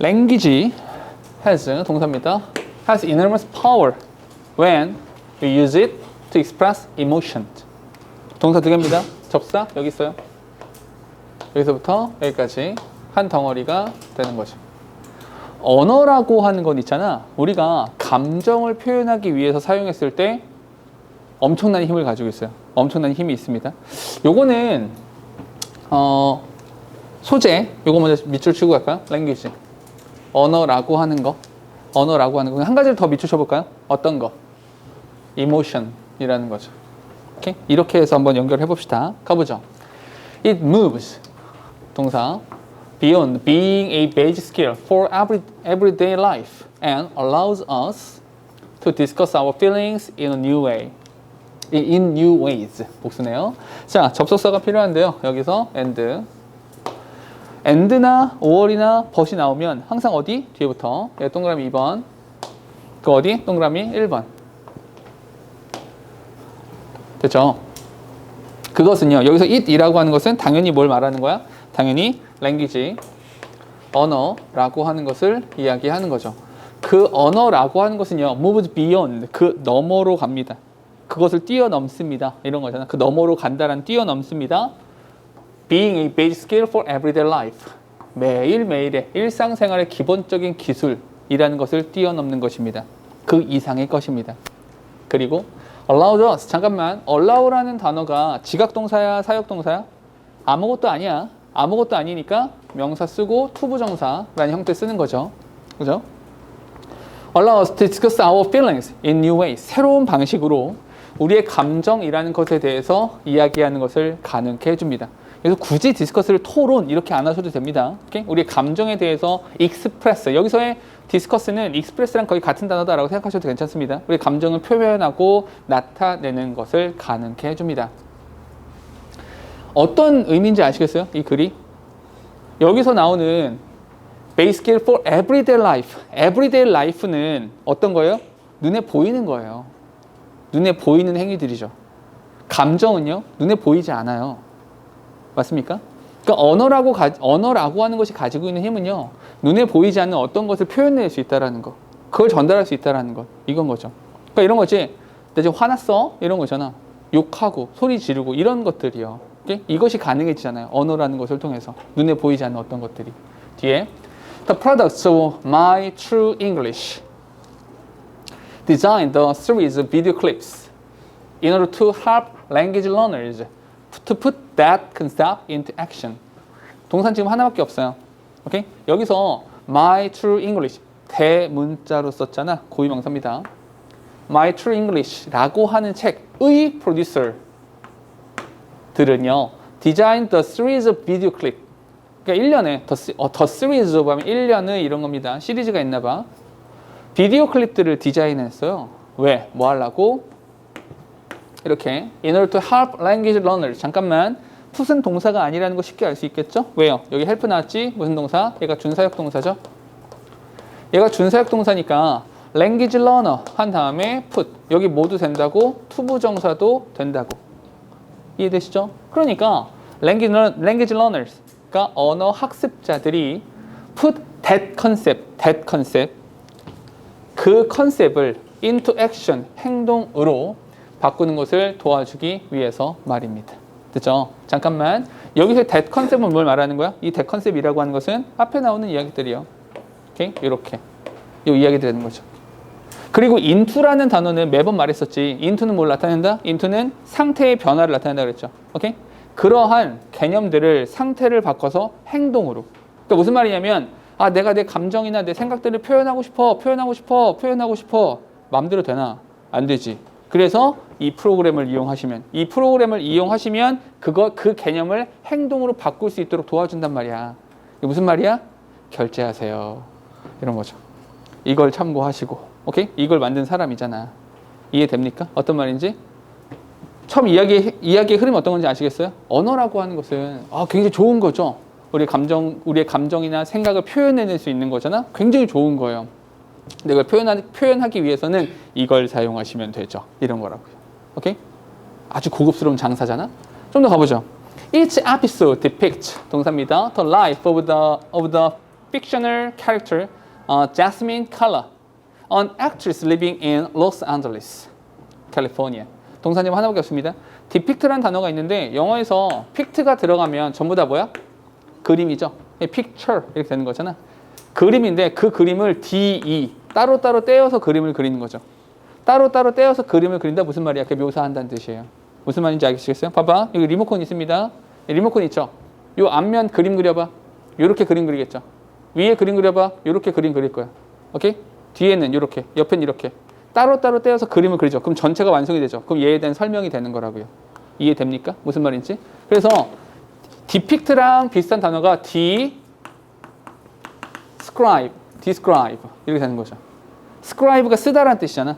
language has 동사입니다. has enormous power when you use it to express emotion. 동사 두 개입니다. 접사 여기 있어요. 여기서부터 여기까지 한 덩어리가 되는 거죠. 언어라고 하는 건 있잖아. 우리가 감정을 표현하기 위해서 사용했을 때 엄청난 힘을 가지고 있어요. 엄청난 힘이 있습니다. 요거는 어 소재 요거 먼저 밑줄 치고 갈까요? language 언어라고 하는 거 언어라고 하는 거 한 가지를 더 밑줄 쳐볼까요? 어떤 거? emotion이라는 거죠. 오케이? 이렇게 해서 한번 연결해 봅시다. 가보죠. It moves 동사 beyond being a basic skill for every, everyday life and allows us to discuss our feelings in a new way. in new ways 복수네요. 자, 접속사가 필요한데요. 여기서 and and나 5월이나 벗이 나오면 항상 어디? 뒤에부터 예, 동그라미 2번 그 어디? 동그라미 1번 됐죠? 그것은요. 여기서 it이라고 하는 것은 당연히 뭘 말하는 거야? 당연히 language 언어라고 하는 것을 이야기하는 거죠. 그 언어라고 하는 것은요. moves beyond 그 너머로 갑니다. 그것을 뛰어넘습니다. 이런 거잖아. 그 너머로 간다란 뛰어넘습니다. Being a basic skill for everyday life. 매일매일의 일상생활의 기본적인 기술이라는 것을 뛰어넘는 것입니다. 그 이상의 것입니다. 그리고 allow us 잠깐만 allow라는 단어가 지각동사야 사역동사야? 아무것도 아니야. 아무것도 아니니까 명사 쓰고 투부정사라는 형태 쓰는 거죠. 그죠? allow us to discuss our feelings in new ways. 새로운 방식으로 우리의 감정이라는 것에 대해서 이야기하는 것을 가능케 해줍니다. 그래서 굳이 디스커스를 토론 이렇게 안 하셔도 됩니다. 오케이? 우리의 감정에 대해서 익스프레스 여기서의 디스커스는 익스프레스랑 거의 같은 단어다라고 생각하셔도 괜찮습니다. 우리 감정을 표현하고 나타내는 것을 가능케 해줍니다. 어떤 의미인지 아시겠어요? 이 글이 여기서 나오는 base skill for everyday life. everyday life는 어떤 거예요? 눈에 보이는 거예요. 눈에 보이는 행위들이죠. 감정은요, 눈에 보이지 않아요. 맞습니까? 그러니까 언어라고 가, 언어라고 하는 것이 가지고 있는 힘은요, 눈에 보이지 않는 어떤 것을 표현낼 수 있다라는 거, 그걸 전달할 수 있다라는 것, 이건 거죠. 그러니까 이런 거지. 나 지금 화났어? 이런 거잖아. 욕하고 소리 지르고 이런 것들이요. 이것이 가능해지잖아요. 언어라는 것을 통해서 눈에 보이지 않는 어떤 것들이 뒤에 The products of my true English designed a series of video clips in order to help language learners to put that concept into action. 동산 지금 하나밖에 없어요. 오케이? 여기서 my true English 대문자로 썼잖아. 고유명사입니다. My True English라고 하는 책의 프로듀서들은요. Designed the series of video clip. 그러니까 1년에 더, 어, 더 시리즈 오브 하면 1년의 이런 겁니다. 시리즈가 있나 봐. 비디오 클립들을 디자인했어요. 왜? 뭐 하려고? 이렇게 in order to help language learners 잠깐만 풋은 동사가 아니라는 거 쉽게 알 수 있겠죠? 왜요? 여기 help 나왔지? 무슨 동사? 얘가 준사역 동사죠? 얘가 준사역 동사니까 language learner 한 다음에 put 여기 모두 된다고 투부정사도 된다고 이해되시죠? 그러니까 language, language learners 그러니까 언어 학습자들이 put that concept, that concept 그 컨셉을 into action, 행동으로 바꾸는 것을 도와주기 위해서 말입니다. 됐죠? 잠깐만. 여기서 that 컨셉은 뭘 말하는 거야? 이 that 컨셉이라고 하는 것은 앞에 나오는 이야기들이요. 오케이? 이렇게. 이 이야기 되는 거죠. 그리고 into라는 단어는 매번 말했었지. into는 뭘 나타낸다? into는 상태의 변화를 나타낸다 그랬죠. 오케이? 그러한 개념들을 상태를 바꿔서 행동으로. 그러니까 무슨 말이냐면 아 내가 내 감정이나 내 생각들을 표현하고 싶어, 표현하고 싶어, 표현하고 싶어. 마음대로 되나? 안 되지. 그래서 이 프로그램을 이용하시면 이 프로그램을 이용하시면 그거 그 개념을 행동으로 바꿀 수 있도록 도와준단 말이야. 이게 무슨 말이야? 결제하세요. 이런 거죠. 이걸 참고하시고, 오케이? 이걸 만든 사람이잖아. 이해됩니까? 어떤 말인지? 처음 이야기 이야기의 흐름이 어떤 건지 아시겠어요? 언어라고 하는 것은 아, 굉장히 좋은 거죠. 우리 감정, 우리의 감정이나 생각을 표현해낼 수 있는 거잖아. 굉장히 좋은 거예요. 근데 이걸 표현하, 표현하기 위해서는 이걸 사용하시면 되죠. 이런 거라고요. 오케이? 아주 고급스러운 장사잖아. 좀 더 가보죠. Each episode depicts 동사입니다. The life of the of the fictional character uh, Jasmine Color, an actress living in Los Angeles, California. 동사님 하나밖에 없습니다. depict라는 단어가 있는데 영어에서 pict가 들어가면 전부 다 뭐야? 그림이죠. 예, picture 이렇게 되는 거잖아. 그림인데 그 그림을 DE 따로따로 떼어서 그림을 그리는 거죠. 따로따로 떼어서 그림을 그린다 무슨 말이야? 그게 묘사한다는 뜻이에요. 무슨 말인지 알겠어요? 봐봐. 여기 리모컨 있습니다. 예, 리모컨 있죠? 요 앞면 그림 그려봐. 요렇게 그림 그리겠죠? 위에 그림 그려봐. 요렇게 그림 그릴 거야. 오케이? 뒤에는 요렇게, 옆엔 이렇게. 따로따로 떼어서 그림을 그리죠. 그럼 전체가 완성이 되죠. 그럼 얘에 대한 설명이 되는 거라고요. 이해됩니까? 무슨 말인지? 그래서 depict랑 비슷한 단어가 de scribe, describe 이렇게 되는 거죠. Scribe가 쓰다라는 뜻이잖아.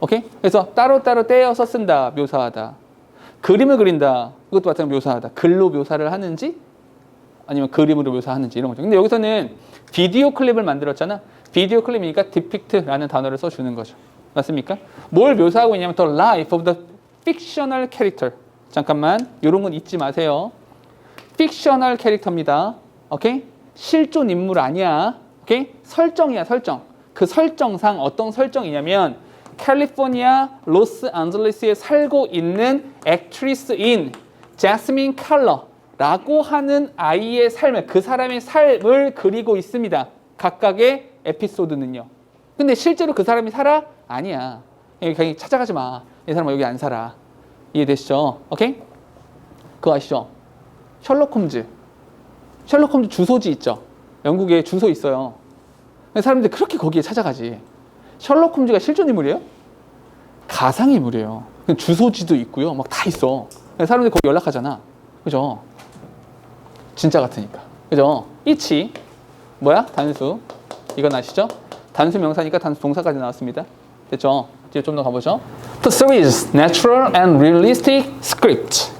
오케이? 그래서 따로따로 떼어서 쓴다, 묘사하다. 그림을 그린다. 이것도 마찬가지로 묘사하다. 글로 묘사를 하는지 아니면 그림으로 묘사하는지 이런 거죠. 근데 여기서는 비디오 클립을 만들었잖아. 비디오 클립이니까 depict라는 단어를 써주는 거죠. 맞습니까? 뭘 묘사하고 있냐면 the life of the character. 잠깐만, 이런 건 잊지 마세요. fictional 캐릭터입니다. 오케이? 실존 인물 아니야. 오케이? 설정이야, 설정. 그 설정상 어떤 설정이냐면 캘리포니아 로스앤젤레스에 살고 있는 액트리스인 제스민 칼러라고 하는 아이의 삶을 그 사람의 삶을 그리고 있습니다. 각각의 에피소드는요. 근데 실제로 그 사람이 살아? 아니야. 그냥 찾아가지 마. 이 사람은 여기 안 살아. 이해되시죠? 오케이? 그거 아시죠? 셜록 홈즈. 셜록 홈즈 주소지 있죠? 영국에 주소 있어요. 사람들이 그렇게 거기에 찾아가지. 셜록 홈즈가 실존 인물이에요? 가상 인물이에요. 주소지도 있고요. 막 다 있어. 사람들이 거기 연락하잖아. 그죠? 진짜 같으니까. 그죠? 이치. 뭐야? 단수. 이건 아시죠? 단수 명사니까 단수 동사까지 나왔습니다. 됐죠? 뒤에 좀 더 가보죠. The series natural and realistic script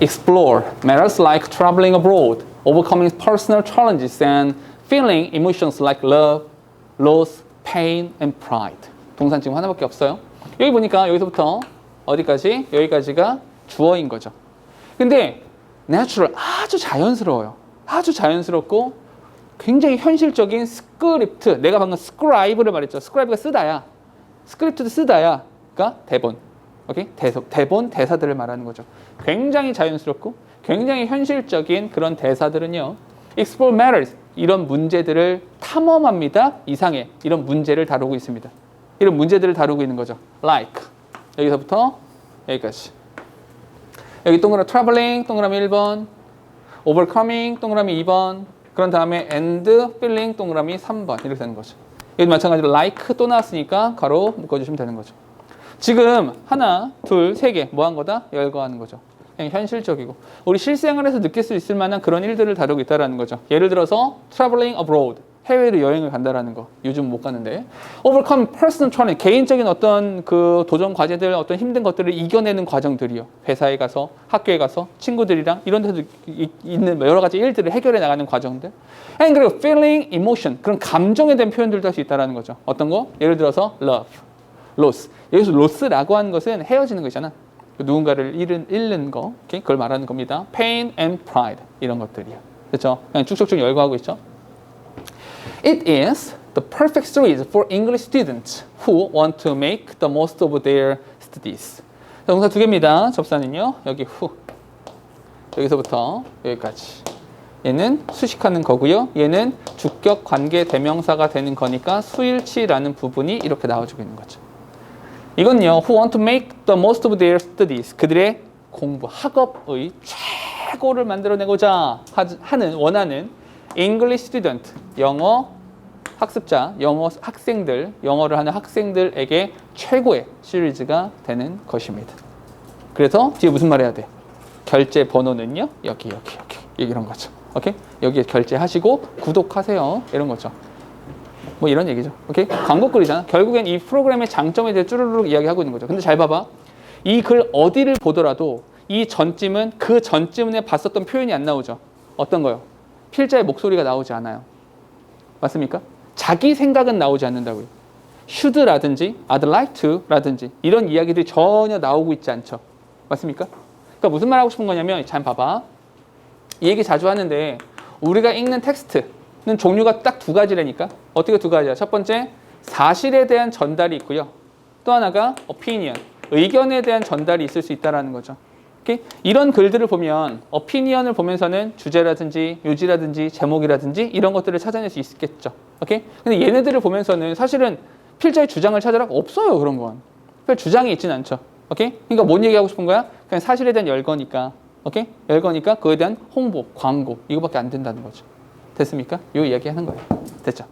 explore matters like traveling abroad, overcoming personal challenges and feeling emotions like love, loss, pain and pride. 동사 지금 하나밖에 없어요. 여기 보니까 여기서부터 어디까지? 여기까지가 주어인 거죠. 근데 natural 아주 자연스러워요. 아주 자연스럽고 굉장히 현실적인 스크립트. 내가 방금 스크라이브를 말했죠. 스크라이브가 쓰다야. 스크립트도 쓰다야. 그러니까 대본. 오케이? 대서, 대본 대사들을 말하는 거죠. 굉장히 자연스럽고 굉장히 현실적인 그런 대사들은요. explore matters 이런 문제들을 탐험합니다. 이상의 이런 문제를 다루고 있습니다. 이런 문제들을 다루고 있는 거죠. like 여기서부터 여기까지. 여기 동그라미 traveling 동그라미 1번, overcoming 동그라미 2번, 그런 다음에 and feeling 동그라미 3번 이렇게 되는 거죠. 여기 마찬가지로 like 또 나왔으니까 가로 묶어주시면 되는 거죠. 지금 하나, 둘, 세 개 뭐 한 거다? 열거하는 거죠. 그냥 현실적이고 우리 실생활에서 느낄 수 있을 만한 그런 일들을 다루고 있다라는 거죠. 예를 들어서 traveling abroad 해외로 여행을 간다라는 거. 요즘 못 가는데. overcome personal challenge 개인적인 어떤 그 도전 과제들 어떤 힘든 것들을 이겨내는 과정들이요. 회사에 가서 학교에 가서 친구들이랑 이런 이- 있는 여러 가지 일들을 해결해 나가는 과정들. and 그리고 feeling emotion 그런 감정에 대한 표현들도 할 수 있다라는 거죠. 어떤 거? 예를 들어서 love loss. 여기서 loss라고 하는 것은 헤어지는 거잖아 누군가를 잃은, 잃는 거 오케이? 그걸 말하는 겁니다 pain and pride 이런 것들이요 그렇죠 그냥 쭉쭉쭉 열거하고 있죠 It is the perfect series for English students who want to make the most of their studies. 자, 동사 두 개입니다. 접사는요. 여기 후. 여기서부터 여기까지. 얘는 수식하는 거고요. 얘는 주격 관계 대명사가 되는 거니까 수일치라는 부분이 이렇게 나와주고 있는 거죠. 이건요. Who want to make the most of their studies. 그들의 공부, 학업의 최고를 만들어내고자 하- 하는 원하는 English student, 영어 학습자, 영어 학생들, 영어를 하는 학생들에게 최고의 시리즈가 되는 것입니다. 그래서 뒤에 무슨 말 해야 돼? 결제 번호는요? 여기, 여기, 여기. 이런 거죠. 오케이? 여기에 결제하시고 구독하세요. 이런 거죠. 뭐 이런 얘기죠. 오케이? 광고 글이잖아. 결국엔 이 프로그램의 장점에 대해 쭈르륵 이야기하고 있는 거죠. 근데 잘 봐봐. 이 글 어디를 보더라도 이 전쯤은 그 전쯤에 봤었던 표현이 안 나오죠. 어떤 거요? 필자의 목소리가 나오지 않아요. 맞습니까? 자기 생각은 나오지 않는다고요. should라든지 I'd like to라든지 이런 이야기들이 전혀 나오고 있지 않죠. 맞습니까? 그러니까 무슨 말 하고 싶은 거냐면 잘 봐봐. 이 얘기 자주 하는데 우리가 읽는 텍스트 종류가 딱 두 가지라니까. 어떻게 두 가지야? 첫 번째, 사실에 대한 전달이 있고요. 또 하나가 opinion, 의견에 대한 전달이 있을 수 있다라는 거죠. 오케이? 이런 글들을 보면 opinion을 보면서는 주제라든지 요지라든지 제목이라든지 이런 것들을 찾아낼 수 있겠죠. 오케이? 근데 얘네들을 보면서는 사실은 필자의 주장을 찾으라고 없어요. 그런 건. 별 주장이 있진 않죠. 오케이? 그러니까 뭔 얘기하고 싶은 거야? 그냥 사실에 대한 열거니까. 오케이? 열거니까 그거에 대한 홍보, 광고 이거밖에 안 된다는 거죠. 됐습니까? 요 이야기 하는 거예요. 됐죠?